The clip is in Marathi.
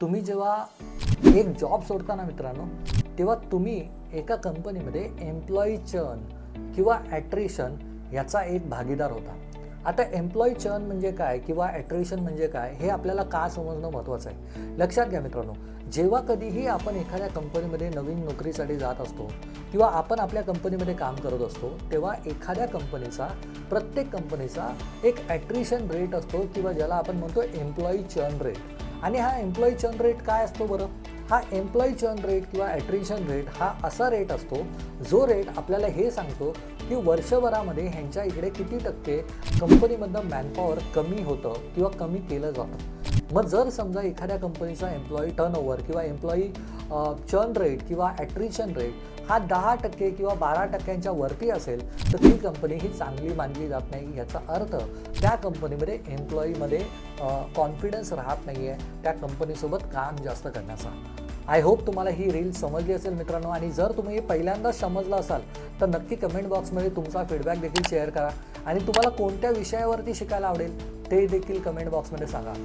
तुम्ही जेव्हा एक जॉब सोडताना मित्रांनो तेव्हा तुम्ही एका कंपनीमध्ये एम्प्लॉई चर्न किंवा ॲट्रिशन याचा एक भागीदार होता. आता एम्प्लॉई चर्न म्हणजे काय किंवा ॲट्रिशन म्हणजे काय हे आपल्याला का समजणं महत्त्वाचं आहे? लक्षात घ्या मित्रांनो जेव्हा कधीही आपण एखाद्या कंपनीमध्ये नवीन नोकरीसाठी जात असतो किंवा आपण आपल्या कंपनीमध्ये काम करत असतो तेव्हा एखाद्या कंपनीचा प्रत्येक कंपनीचा एक ॲट्रिशन रेट असतो किंवा ज्याला आपण म्हणतो एम्प्लॉई चर्न रेट आणि हा एम्प्लॉई चर्न रेट काय असतो बरं? हा एम्प्लॉई चर्न रेट किंवा ॲट्रिशन रेट हा असा रेट असतो जो रेट आपल्याला हे सांगतो की वर्षभरामध्ये ह्यांच्या इकडे किती टक्के कंपनीमधनं मॅनपॉवर कमी होतं किंवा कमी केलं जातं. मग जर समजा एखाद्या कंपनीचा एम्प्लॉई टर्नओव्हर किंवा एम्प्लॉई चर्न रेट किंवा ॲट्रिशन रेट हा दहा टक्के किंवा बारा टक्क्यांच्या वरती असेल तर ती कंपनी ही चांगली मानली जात नाही याचा अर्थ त्या कंपनीमध्ये एम्प्लॉईमध्ये कॉन्फिडन्स राहत नाही आहे त्या कंपनीसोबत काम जास्त करण्याचा. आय होप तुम्हाला ही रील समजली असेल मित्रांनो आणि जर तुम्ही हे पहिल्यांदाच समजलं असाल तर नक्की कमेंट बॉक्समध्ये तुमचा फीडबॅक देखील शेअर करा. आणि तुम्हाला कोणत्या विषयावरती शिकायला आवडेल ते देखील कमेंट बॉक्समध्ये सांगा.